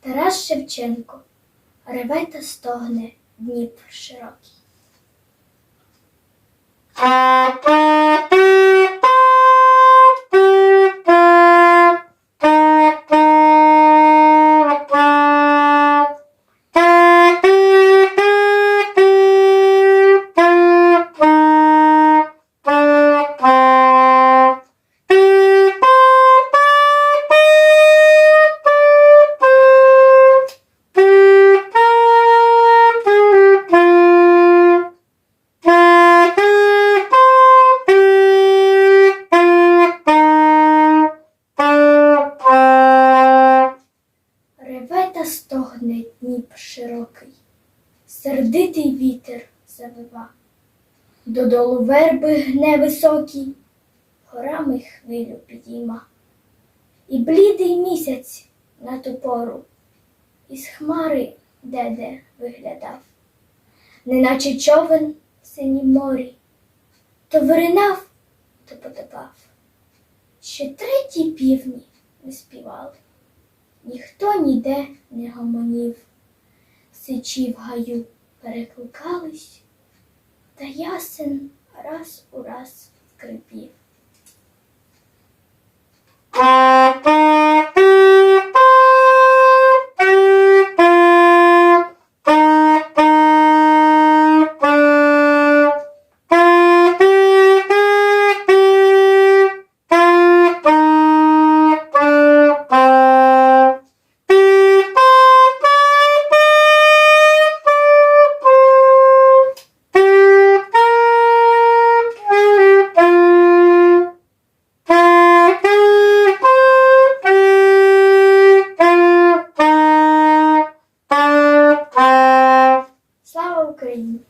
Тарас Шевченко реве та стогне Дніпр широкий. Стогне Дніпр широкий, сердитий вітер завива, додолу верби гне високі, горами хвилю підійма. І блідий місяць на ту пору із хмари де-де виглядав, неначе човен в синім морі, то виринав, то потопав. Ще треті півні не співали ніхто ніде не гомонів, сичі в гаю перекликались, та ясен раз у раз скрипів. spring.